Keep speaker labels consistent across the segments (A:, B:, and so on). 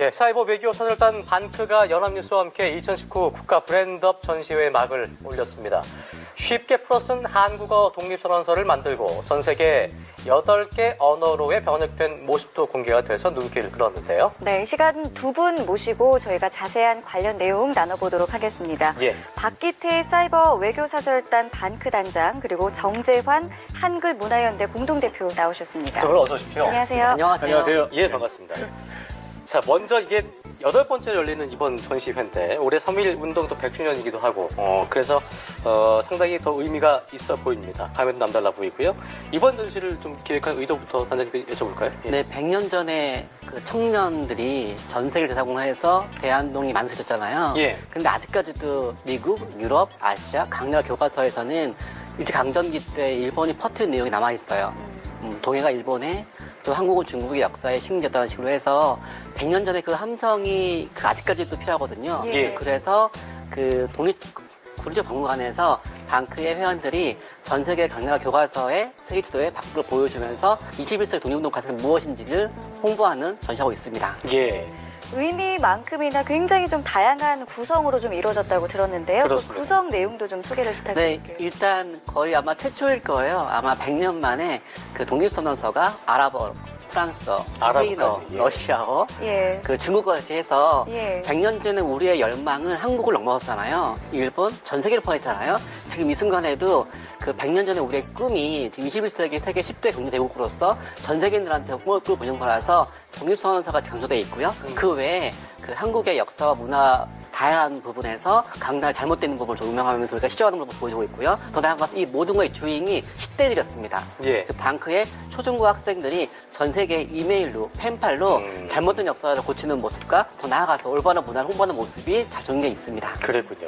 A: 예, 사이버 외교 사절단 반크가 연합뉴스와 함께 2019 국가 브랜드업 전시회에 막을 올렸습니다. 쉽게 풀어쓴 한국어 독립선언서를 만들고 전 세계 8개 언어로의 번역된 모습도 공개가 돼서 눈길을 끌었는데요.
B: 네, 이 시간 두 분 모시고 저희가 자세한 관련 내용 나눠보도록 하겠습니다.
A: 예,
B: 박기태 사이버 외교사절단 반크 단장 그리고 정재환 한글문화연대 공동대표 나오셨습니다.
A: 저분 어서 오십시오.
B: 안녕하세요.
C: 안녕하세요.
A: 예, 반갑습니다. 자, 먼저 이게 여덟 번째 열리는 이번 전시회인데 올해 3.1 운동도 100주년이기도 하고 어, 그래서 어, 상당히 더 의미가 있어 보입니다. 가면 남달라 보이고요. 이번 전시를 좀 기획한 의도부터 단장님 여쭤볼까요? 예.
C: 네, 100년 전에 그 청년들이 전 세계를 대상으로 해서 대한독립 만들어졌잖아요.
A: 예.
C: 근데 아직까지도 미국, 유럽, 아시아, 강나라 교과서에서는 일제강점기 때 일본이 퍼뜨린 내용이 남아있어요. 음, 동해가 일본에 또 한국은 중국의 역사의 식민지였다는 식으로 해서 100년 전에 그 함성이 그 아직까지도 필요하거든요.
B: 예.
C: 그래서 그 독립 국립 박물관에서 방크의 회원들이 전 세계 강나라 교과서의 세계 지도의 밖으로 보여주면서 21세기 독립운동 과정이 무엇인지를 홍보하는 전시하고 있습니다.
A: 예.
B: 의미만큼이나 굉장히 좀 다양한 구성으로 좀 이루어졌다고 들었는데요. 그
A: 그렇습니다.
B: 구성 내용도 좀 소개를
C: 네,
B: 부탁드릴게요.
C: 일단 거의 아마 최초일 거예요. 아마 100년 만에 그 독립선언서가 아랍어, 프랑스어,
A: 아랍어까지,
C: 스페인어,
A: 예.
C: 러시아어,
B: 예.
C: 그 중국어까지 해서
B: 예.
C: 100년 전에 우리의 열망은 한국을 넘어섰잖아요. 일본, 전 세계를 포함했잖아요. 지금 이 순간에도 그 100년 전에 우리의 꿈이 지금 21세기 세계 10대 경제 대국으로서 전 세계인들한테 꿈을 꾸는 거라서 독립선언서가 강조되어 있고요. 그 외에 그 한국의 역사와 문화 다양한 부분에서 강날 잘못되는 부분을 조명하면서 우리가 시정하는 모습을 보여주고 있고요. 더 나아가서 이 모든 것의 주인이 10대들이었습니다.
A: 예.
C: 그 방크의 초중고 학생들이 전 세계 이메일로 펜팔로
A: 음.
C: 잘못된 역사를 고치는 모습과 더 나아가서 올바른 문화를 홍보하는 모습이 잘 적용돼 있습니다.
A: 그랬군요.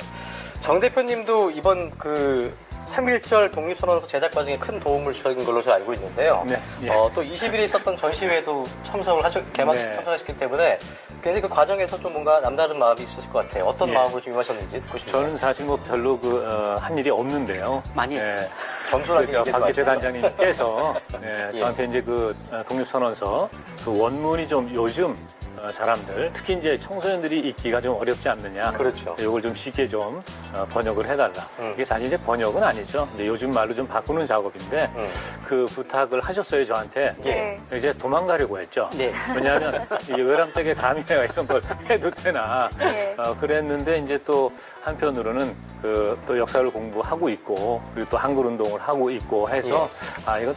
A: 정 대표님도 이번 그 3.1절 독립선언서 제작 과정에 큰 도움을 주신 걸로 저 알고 있는데요.
D: 네, 예.
A: 어, 또 20일에 있었던 전시회에도 참석을 하셨, 개막
D: 네.
A: 참석하셨기 때문에 굉장히 그 과정에서 좀 뭔가 남다른 마음이 있으실 것 같아요. 어떤
D: 예.
A: 마음으로 좀 임하셨는지 듣고 싶습니다.
D: 저는 사실 뭐 별로 그, 어, 한 일이 없는데요.
C: 많이
D: 예,
C: 했어요.
A: 겸손하게
D: 그, 저
A: 얘기하지
D: 박기태. 단장님께서 예,
A: 예.
D: 저한테 이제 그 어, 독립선언서 그 원문이 좀 요즘 어, 사람들 특히 이제 청소년들이 읽기가 좀 어렵지 않느냐.
A: 그렇죠.
D: 이걸 좀 쉽게 좀 어, 번역을 해달라.
A: 음.
D: 이게 사실 이제 번역은 아니죠. 근데 요즘 말로 좀 바꾸는 작업인데
A: 음.
D: 그 부탁을 하셨어요 저한테.
A: 예.
D: 이제 도망가려고 했죠.
C: 네.
D: 왜냐하면 이 외람되게 감이가 이런 걸 해도 되나
B: 예.
D: 어, 그랬는데 이제 또 한편으로는 그 또 역사를 공부하고 있고 그리고 또 한글 운동을 하고 있고 해서 아 이거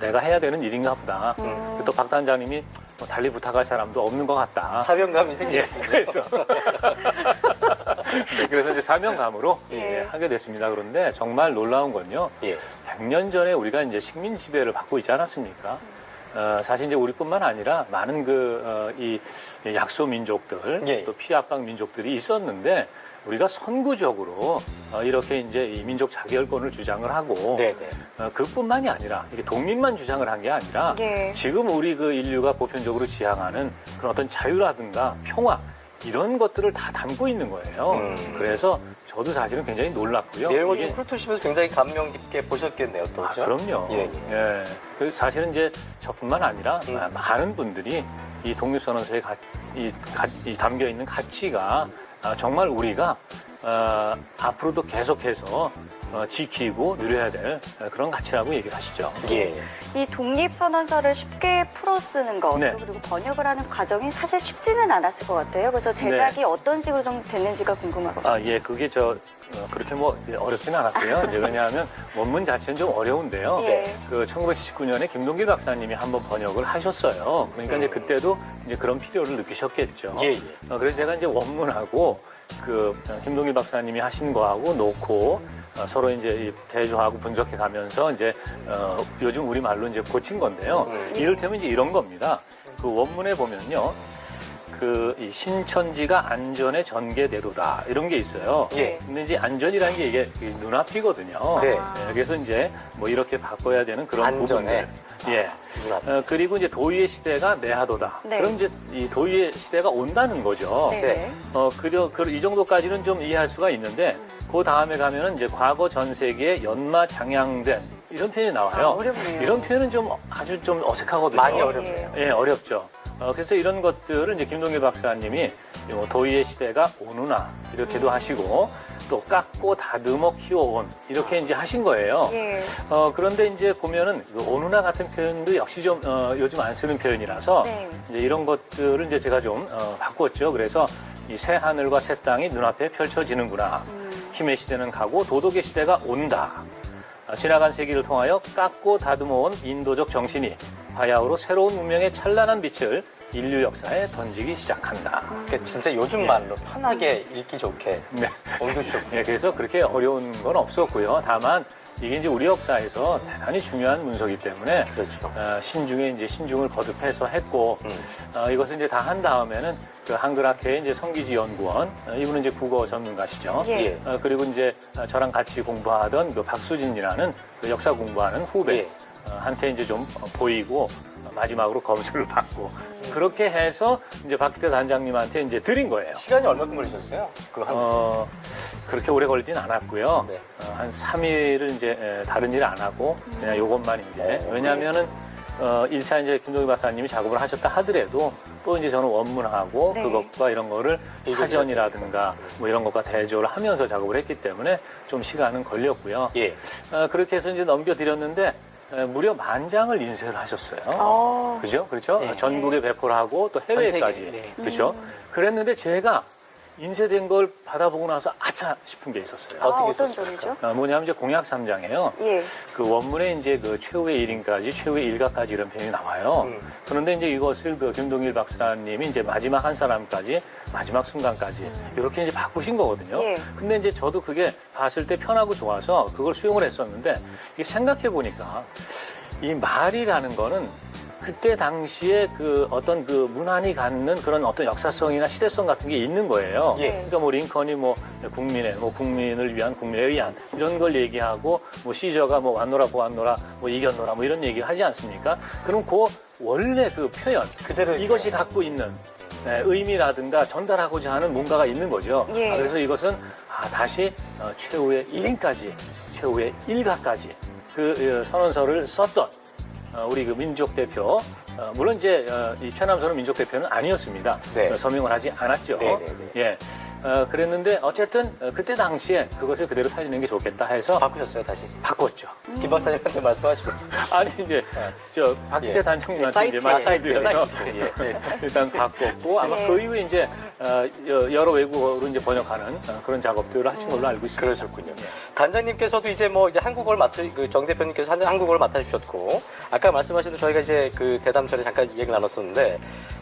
D: 내가 해야 되는 일인가 보다.
B: 음.
D: 또 박 단장님이 뭐 달리 부탁할 사람도 없는 것 같다.
A: 사명감이
D: 예,
A: 생기셨군요.
D: 그래서 네, 그래서 이제 사명감으로
B: 예.
D: 예, 하게 됐습니다. 그런데 정말 놀라운 건요.
A: 예.
D: 100년 전에 우리가 이제 식민 지배를 받고 있지 않았습니까? 어, 사실 이제 우리뿐만 아니라 많은 그, 어, 이 약소 민족들,
A: 예.
D: 또 피압방 민족들이 있었는데, 우리가 선구적으로 어, 이렇게 이제 이 민족 자결권을 주장을 하고,
A: 네네.
D: 어, 그뿐만이 아니라, 이게 독립만 주장을 한 게 아니라,
B: 예.
D: 지금 우리 그 인류가 보편적으로 지향하는 그런 어떤 자유라든가 평화, 이런 것들을 다 담고 있는 거예요.
A: 음.
D: 그래서 저도 사실은 굉장히 놀랐고요.
A: 내용을
D: 이게-
A: 좀 훑으시면서 굉장히 감명 깊게 보셨겠네요, 또.
D: 아? 그럼요.
A: 예,
D: 예. 그 사실은 이제 저뿐만 아니라
A: 음.
D: 아, 많은 분들이 이 독립선언서에 가, 이, 가- 이 담겨 있는 가치가 아, 정말 우리가 어, 앞으로도 계속해서 어, 지키고 누려야 될 어, 그런 가치라고 얘기를 하시죠.
A: 예.
B: 이 독립선언서를 쉽게 풀어 쓰는 것
D: 네.
B: 그리고 번역을 하는 과정이 사실 쉽지는 않았을 것 같아요. 그래서 제작이 어떤 식으로 좀 됐는지가 궁금하거든요.
D: 아, 예, 그게 저 어, 그렇게 뭐 예, 어렵지는 않았고요. 이제 왜냐하면 원문 자체는 좀 어려운데요.
B: 예.
D: 그 1979년에 김동길 박사님이 한번 번역을 하셨어요. 그러니까 이제
A: 음.
D: 그때도 이제 그런 필요를 느끼셨겠죠.
A: 예, 예.
D: 어, 그래서 제가 이제 원문하고 그 어, 김동길 박사님이 하신 거하고 놓고 어, 서로 이제 이 대조하고 분석해 가면서 이제 어, 요즘 우리 말로 이제 고친 건데요.
A: 음.
D: 이를테면 이제 이런 겁니다. 그 원문에 보면요. 그이 신천지가 안전의 전개대도다 이런 게 있어요.
A: 예.
D: 근데 이제 안전이라는 게 이게 이 눈앞이거든요.
A: 네.
D: 예, 그래서 이제 뭐 이렇게 바꿔야 되는 그런
A: 안전에.
D: 부분들. 예.
A: 눈앞.
D: 어, 그리고 이제 도의의 시대가 내하도다.
B: 네.
D: 그럼 이제 이 도의의 시대가 온다는 거죠.
B: 네.
A: 네.
D: 어, 그려, 그, 이 정도까지는 좀 이해할 수가 있는데, 그 다음에 가면은 이제 과거 전 세계에 연마 장양된 이런 표현이
B: 아,
D: 나와요.
B: 어렵네요.
D: 이런 표현은 좀 아주 좀 어색하거든요.
A: 많이 어렵네요.
D: 예, 어렵죠. 어, 그래서 이런 것들을 이제 김동길 박사님이 요 도의의 시대가 오누나 이렇게도 하시고 또 깎고 다듬어 키워온 이렇게 이제 하신 거예요.
B: 예.
D: 어, 그런데 이제 보면은 그 오누나 같은 표현도 역시 좀 어, 요즘 안 쓰는 표현이라서
B: 네.
D: 이제 이런 것들을 이제 제가 좀 어, 바꿨죠. 그래서 이 새 하늘과 새 땅이 눈앞에 펼쳐지는구나.
B: 음.
D: 힘의 시대는 가고 도덕의 시대가 온다. 어, 지나간 세기를 통하여 깎고 다듬어온 인도적 정신이 바야흐로 새로운 문명의 찬란한 빛을 인류 역사에 던지기 시작한다.
A: 그 진짜 요즘 말로 편하게 읽기 좋게
D: 네.
A: 옮겨주셨고.
D: 예, 그래서 그렇게 어려운 건 없었고요. 다만 이게 이제 우리 역사에서 대단히 중요한 문서이기 때문에
A: 그렇죠.
D: 어, 신중에 이제 신중을 거듭해서 했고
A: 음.
D: 어, 이것을 이제 다 한 다음에는 그 한글학회 이제 성기지 연구원 어, 이분은 이제 국어 전문가시죠.
B: 예.
A: 예.
D: 어, 그리고 이제 어, 저랑 같이 공부하던 그 박수진이라는 그 역사 공부하는 후배
A: 예.
D: 어, 한테 이제 좀 어, 보이고 어, 마지막으로 검수를 받고
A: 음.
D: 그렇게 해서 이제 박기태 단장님한테 이제 드린 거예요.
A: 시간이 얼마큼 걸리셨어요? 그 한.
D: 어, 그렇게 오래 걸리진 않았고요.
A: 네.
D: 어, 한 3일을 이제 에, 다른 일 안 하고 그냥 요것만 이제
A: 어.
D: 왜냐하면은 어, 1차 이제 김동희 박사님이 작업을 하셨다 하더라도 또 이제 저는 원문하고
B: 네.
D: 그것과 이런 거를 사전이라든가 뭐 이런 것과 대조를 하면서 작업을 했기 때문에 좀 시간은 걸렸고요.
A: 예.
D: 어, 그렇게 해서 이제 넘겨드렸는데 에, 무려 만 장을 인쇄를 하셨어요.
B: 어.
D: 그죠? 그렇죠?
C: 네.
D: 전국에 배포를 하고 또 해외까지.
C: 전 세계, 네.
D: 그렇죠?
B: 음.
D: 그랬는데 제가 인쇄된 걸 받아보고 나서 아차 싶은 게 있었어요.
B: 아,
A: 어떻게
B: 어떤? 점이죠?
D: 어, 뭐냐면 이제 공약 3장에요.
B: 예.
D: 그 원문에 이제 그 최후의 1인까지, 최후의 일가까지 이런 표현이 나와요.
A: 음.
D: 그런데 이제 이것을 그 김동일 박사님이 이제 마지막 한 사람까지, 마지막 순간까지 이렇게 이제 바꾸신 거거든요.
B: 예.
D: 근데 이제 저도 그게 봤을 때 편하고 좋아서 그걸 수용을 했었는데 이게 생각해 보니까 이 말이라는 거는 그때 당시에 그 어떤 그 문안이 갖는 그런 어떤 역사성이나 시대성 같은 게 있는 거예요.
A: 예.
D: 그러니까 뭐 링컨이 뭐 국민의 뭐 국민을 위한 국민에 의한 이런 걸 얘기하고 뭐 시저가 뭐 왔노라 보았노라 뭐 이겼노라 뭐 이런 얘기 하지 않습니까? 그럼 그 원래 그 표현
A: 그대로
D: 이것이 갖고 있는 네, 의미라든가 전달하고자 하는 뭔가가 있는 거죠.
B: 예.
D: 아, 그래서 이것은 아, 다시 어, 최후의 1인까지, 최후의 일가까지 그 어, 선언서를 썼던 어, 우리 그 민족 대표, 어, 물론 이제 어, 이 최남선은 민족 대표는 아니었습니다.
A: 네.
D: 어, 서명을 하지 않았죠.
A: 네, 네, 네.
D: 예. 어, 그랬는데 어쨌든 어, 그때 당시에 그것을 그대로 살리는 게 좋겠다 해서
A: 바꾸셨어요, 다시.
D: 바꿨죠.
A: 김 박사님한테 말씀하시고.
D: 아니 이제 저 박기태
A: 예.
D: 단장님한테 이제
C: 사이트에,
D: 마사이드여서
A: 예.
D: 일단 바꿨고 아마
B: 예.
D: 그 이후에 이제 어, 여- 여러 외국어로 이제 번역하는 어, 그런 작업들을 하신 걸로 알고 있습니다.
A: 그러셨군요. 단장님께서도 이제 뭐 이제 한국어를 맡으, 그 정 대표님께서 한- 한국어를 맡아주셨고, 아까 말씀하신 대로 저희가 이제 그 대담 전에 잠깐 얘기 나눴었는데,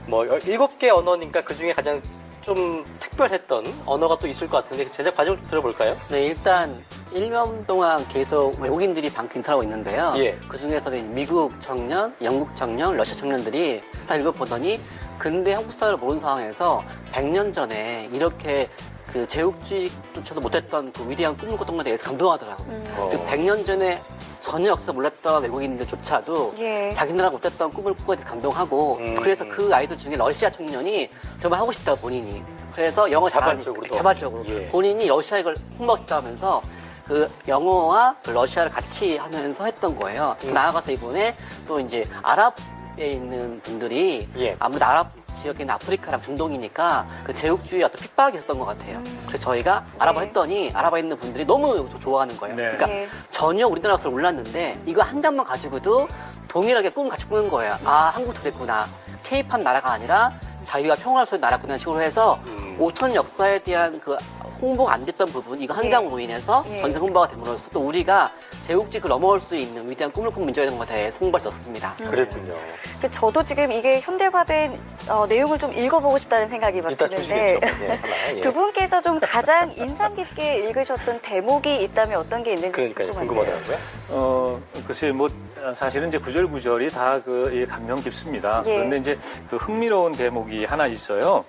A: 뭐 열- 일곱 개 언어니까 그 중에 가장 좀 특별했던 언어가 또 있을 것 같은데, 그 제작 과정을 좀 들어볼까요?
C: 네, 일단 1년 동안 계속 외국인들이 방금 인터하고 있는데요.
A: 예.
C: 그 중에서는 미국 청년, 영국 청년, 러시아 청년들이 다 읽어보더니 근대 한국 사회를 모르는 상황에서 100년 전에 이렇게 그 제국주의조차도 못했던 그 위대한 꿈을 꿨던 것에 대해서 감동하더라고요.
B: 음.
A: 어.
C: 그 100년 전에 전혀 역사 몰랐던 외국인들조차도
B: 예.
C: 자기나라 못했던 꿈을 꾸고 감동하고
A: 음.
C: 그래서 그 아이들 중에 러시아 청년이 정말 하고 싶다 본인이 그래서 영어
A: 자발적으로.
C: 자발적으로
A: 예.
C: 본인이 러시아 이걸 홍보하고 싶다 하면서 그 영어와 그 러시아를 같이 하면서 했던 거예요
A: 음.
C: 나아가서 이번에 또 이제 아랍에 있는 분들이
A: 예.
C: 아무래도 아랍 있는 아프리카랑 중동이니까 그 제국주의 어떤 핍박이 있었던 것 같아요 그래서 저희가
B: 네.
C: 했더니 아랍어에 있는 분들이 너무 좋아하는 거예요
D: 네.
C: 그러니까
B: 예.
C: 전혀 우리나라 역사를 몰랐는데 이거 한 장만 가지고도 동일하게 꿈을 같이 꾸는 거예요. 아 한국도 됐구나. 케이팝 나라가 아니라 자유와 평화를 소리 나라구나 식으로 해서
A: 음.
C: 5천 역사에 대한 그 홍보가 안 됐던 부분 이거 한
B: 예.
C: 장으로 인해서
B: 예.
C: 전세 홍보가 됨으로써 또 우리가 제국직을 넘어올 수 있는 위대한 꿈을 꾼 민족에 대한 것에 대해서 홍보를 썼습니다.
A: 그랬군요.
B: 그 저도 지금 이게 현대화된 어, 내용을 좀 읽어보고 싶다는 생각이 막
A: 이따
B: 드는데
A: 주시겠죠. 예, 하나. 예.
B: 두 분께서 좀 가장 인상 깊게 읽으셨던 대목이 있다면 어떤 게 있는지
A: 그러니까요.
B: 궁금한데요.
A: 궁금하더라고요.
D: 어, 글쎄, 뭐, 어, 사실은 이제 구절 구절이 다그 감명 깊습니다.
B: 예.
D: 그런데 이제 그 흥미로운 대목이 하나 있어요.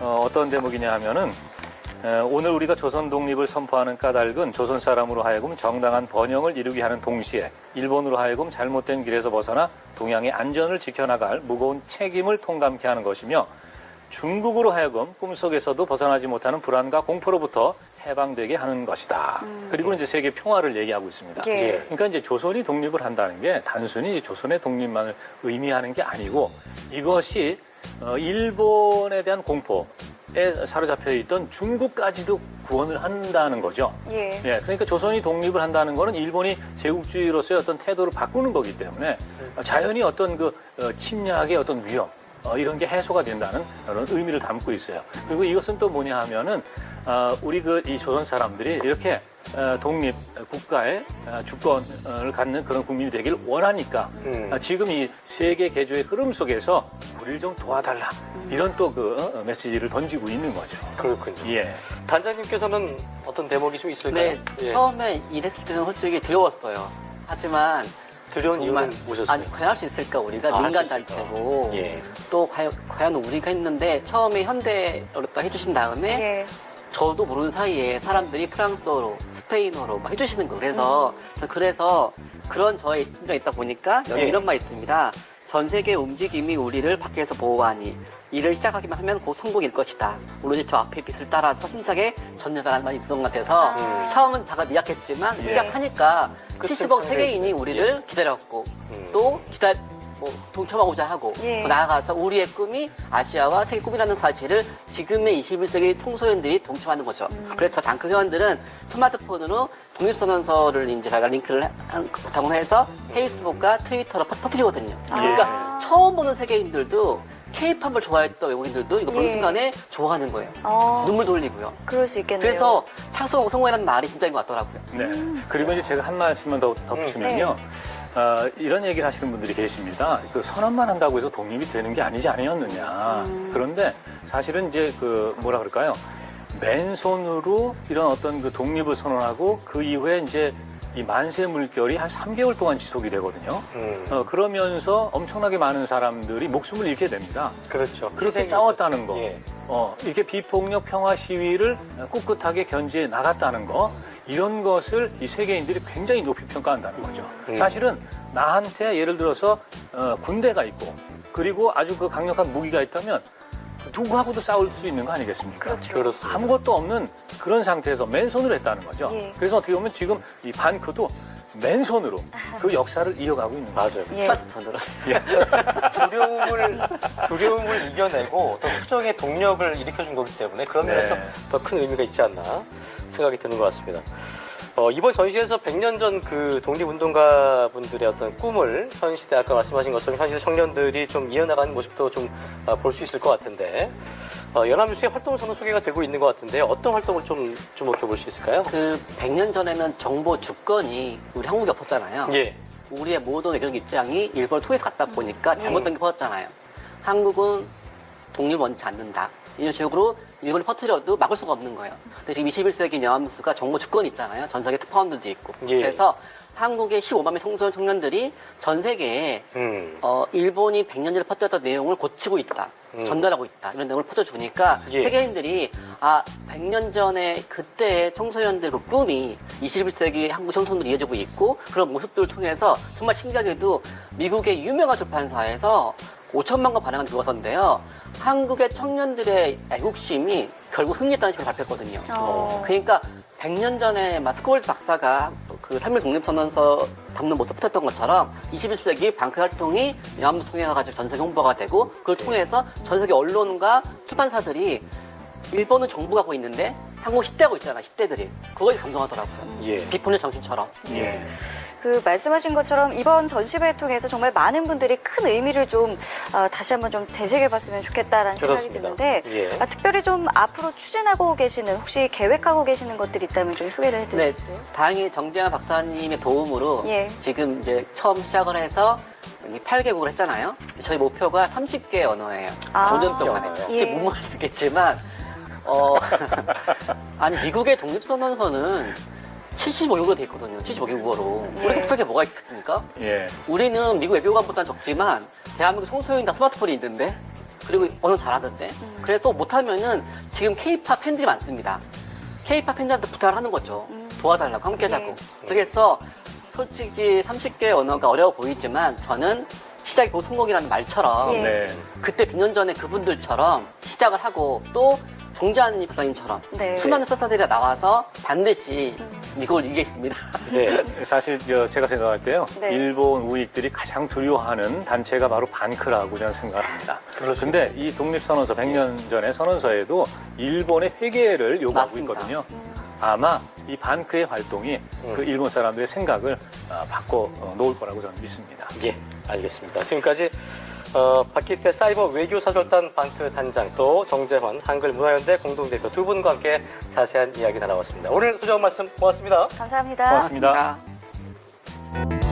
D: 어, 어떤 대목이냐 하면은, 에, 오늘 우리가 조선 독립을 선포하는 까닭은 조선 사람으로 하여금 정당한 번영을 이루게 하는 동시에 일본으로 하여금 잘못된 길에서 벗어나 동양의 안전을 지켜나갈 무거운 책임을 통감케 하는 것이며 중국으로 하여금 꿈속에서도 벗어나지 못하는 불안과 공포로부터 해방되게 하는 것이다.
B: 음.
D: 그리고 이제 세계 평화를 얘기하고 있습니다.
B: 예.
D: 그러니까 이제 조선이 독립을 한다는 게 단순히 조선의 독립만을 의미하는 게 아니고 이것이 어, 일본에 대한 공포 에 사로잡혀 있던 중국까지도 구원을 한다는 거죠.
B: 예.
D: 예, 그러니까 조선이 독립을 한다는 거는 일본이 제국주의로서의 어떤 태도를 바꾸는 거기 때문에 어, 자연히 어떤 그 어, 침략의 어떤 위험 어, 이런 게 해소가 된다는 그런 의미를 담고 있어요. 그리고 이것은 또 뭐냐 하면은 어, 우리 그 이 조선 사람들이 이렇게 어, 독립 국가의 어, 주권을 갖는 그런 국민이 되길 원하니까
A: 음.
D: 아, 지금 이 세계 개조의 흐름 속에서 우리를 좀 도와달라 이런 또 그 메시지를 던지고 있는 거죠.
A: 그렇군요.
D: 예.
A: 단장님께서는 어떤 대목이 좀 있을까요?
C: 네,
A: 예.
C: 처음에 일했을 때는 솔직히 두려웠어요. 하지만
A: 두려운 이유는 뭐셨어요?
C: 아니 과연 할 수 있을까 우리가
A: 아,
C: 민간? 단체고
A: 예.
C: 또 과연, 과연 우리가 했는데 처음에 현대어렵다 해주신 다음에
B: 예.
C: 저도 모르는 사이에 사람들이 프랑스어로 스페인어로 막 해주시는 거 그래서 그래서 그런 저의 입장이 있다 보니까 여기
A: 예.
C: 이런 말이 있습니다. 전 세계 움직임이 우리를 밖에서 보호하니 이를 시작하기만 하면 곧 성공일 것이다. 오로지 저 앞에 빛을 따라서 힘차게 전진하는 말이 있었던 것 같아서
B: 아.
C: 처음은 자가 미약했지만
A: 예.
C: 시작하니까
A: 끝은
C: 70억
A: 상대이죠.
C: 세계인이 우리를 기다렸고
A: 음.
C: 또 기다 뭐 동참하고자 하고
B: 예.
C: 또 나아가서 우리의 꿈이 아시아와 세계 꿈이라는 사실을 지금의 21세기 청소년들이 동참하는 거죠.
B: 음.
C: 그래서 당크 회원들은 스마트폰으로 독립선언서를 이제 제가 링크를 한- 바탕으로 해서 페이스북과 트위터로 퍼- 퍼뜨리거든요. 그러니까
B: 아.
C: 처음 보는 세계인들도 케이팝을 좋아했던 외국인들도 이거 보는
B: 예.
C: 순간에 좋아하는 거예요.
B: 어,
C: 눈물 돌리고요.
B: 그럴 수 있겠네요.
C: 그래서 차수성 성공이라는 말이 진짜인 것 같더라고요.
D: 네. 그리고 이제 제가 한 말씀만 더 덧붙이면요. 어, 이런 얘기를 하시는 분들이 계십니다. 그 선언만 한다고 해서 독립이 되는 게 아니지 아니었느냐.
B: 음.
D: 그런데 사실은 이제 그 뭐라 그럴까요? 맨손으로 이런 어떤 그 독립을 선언하고 그 이후에 이제 이 만세 물결이 한 3개월 동안 지속이 되거든요.
A: 음.
D: 어, 그러면서 엄청나게 많은 사람들이 목숨을 잃게 됩니다.
A: 그렇죠.
D: 그렇게 싸웠다는 거.
A: 예.
D: 어, 이렇게 비폭력 평화 시위를 꿋꿋하게 견지해 나갔다는 거, 이런 것을 이 세계인들이 굉장히 높이 평가한다는 거죠.
A: 음.
D: 사실은 나한테 예를 들어서 어, 군대가 있고, 그리고 아주 그 강력한 무기가 있다면 누구하고도 싸울 수 있는 거 아니겠습니까?
B: 그렇죠.
A: 그렇습니다.
D: 아무것도 없는 그런 상태에서 맨손으로 했다는 거죠.
B: 예.
D: 그래서 어떻게 보면 지금 이 반크도 맨손으로 그 역사를 이어가고 있는 거죠.
A: 맞아요.
B: 예.
C: 스마트폰으로.
A: 두려움을 두려움을 이겨내고 또 투정의 동력을 일으켜준 거기 때문에 그런 면에서
D: 네.
A: 더큰 의미가 있지 않나 생각이 드는 것 같습니다. 어, 이번 전시에서 100년 전 그 독립운동가 분들의 어떤 꿈을 현 시대 아까 말씀하신 것처럼 현 시대 청년들이 좀 이어나가는 모습도 좀 볼 수 있을 것 같은데 어, 연합뉴스의 활동선은 소개가 되고 있는 것 같은데 어떤 활동을 좀 주목해 볼 수 있을까요?
C: 그 100년 전에는 정보 주권이 우리 한국에 없었잖아요.
A: 예.
C: 우리의 모든 외교적 입장이 일본을 통해서 갔다 보니까 잘못된 게 퍼졌잖아요. 한국은 독립 원치 않는다. 이런 식으로 일본이 퍼뜨려도 막을 수가 없는 거예요. 근데 지금 21세기 연합뉴스가 정보 주권이 있잖아요. 전 세계 특파원들도 있고.
A: 예.
C: 그래서 한국의 15만 명 청소년 청년들이 전 세계에
A: 음.
C: 어, 일본이 100년 전에 퍼뜨렸던 내용을 고치고 있다.
A: 음.
C: 전달하고 있다. 이런 내용을 퍼져주니까
A: 예.
C: 세계인들이 아, 100년 전에 그때의 청소년들 그 꿈이 21세기 한국 청소년들이 이어지고 있고 그런 모습들을 통해서 정말 신기하게도 미국의 유명한 출판사에서 5천만 권 반영한 교과서인데요. 한국의 청년들의 애국심이 결국 승리했다는 식으로 발표했거든요.
B: 어.
C: 그러니까 100년 전에 마스코월드 박사가 그 3일 독립선언서 담는 모습 붙였던 것처럼 21세기 방크 활동이 연합뉴스 통해 가지고 전 세계 홍보가 되고 그걸 통해서 전 세계 언론과 출판사들이 일본은 정부가 하고 있는데 한국 10대 하고 있잖아 10대들이 그거에 감동하더라고요
A: 예.
C: 비폰의 정신처럼
D: 예.
B: 그 말씀하신 것처럼 이번 전시회 통해서 정말 많은 분들이 큰 의미를 좀 어, 다시 한번 좀 되새겨봤으면 좋겠다라는 생각이
A: 그렇습니다.
B: 드는데
A: 예.
B: 아, 특별히 좀 앞으로 추진하고 계시는 혹시 계획하고 계시는 것들이 있다면 좀 소개를
C: 네,
B: 해드릴까요?
C: 다행히 정재환 박사님의 도움으로
B: 예.
C: 지금 이제 처음 시작을 해서 8개국을 했잖아요. 저희 목표가 30개 언어예요.
B: 아.
C: 5년 동안에.
A: 예.
C: 이제 무모할 수 있겠지만, 어, 아니, 미국의 독립선언서는 75개국으로 돼 있거든요. 75개국어로.
B: 예.
C: 우리 국적에 뭐가 있습니까?
D: 예.
C: 우리는 미국 외교관보다는 적지만, 대한민국 청소년이 다 스마트폰이 있는데, 그리고 언어 잘하던데.
B: 음.
C: 그래서 못하면은 지금 케이팝 팬들이 많습니다. 케이팝 팬들한테 부탁을 하는 거죠.
B: 음.
C: 도와달라고 함께 하자고.
B: 네.
C: 그래서 솔직히 30개 언어가 어려워 보이지만 저는 시작이 곧 성공이라는 말처럼
B: 예.
D: 네.
C: 그때 100년 전에 그분들처럼 시작을 하고 또 정재환 박사님처럼
B: 네.
C: 수많은 스타들이 나와서 반드시
B: 음.
C: 미국을 이기겠습니다.
A: 네.
D: 사실 저 제가 생각할 때요.
B: 네.
D: 일본 우익들이 가장 두려워하는 단체가 바로 반크라고 저는
A: 생각합니다.
D: 근데 이 독립선언서 100년 전의 선언서에도 일본의 회개를 요구하고
C: 맞습니다.
D: 있거든요. 아마 이 반크의 활동이
A: 음.
D: 그 일본 사람들의 생각을 아, 바꿔 어, 놓을 거라고 저는 믿습니다.
A: 예, 알겠습니다. 지금까지 어, 박기태 사이버 외교사절단 반크 단장 또 정재환 한글문화연대 공동대표 두 분과 함께 자세한 이야기 나눠봤습니다. 오늘 수정 말씀 고맙습니다.
B: 감사합니다.
D: 고맙습니다.
C: 고맙습니다.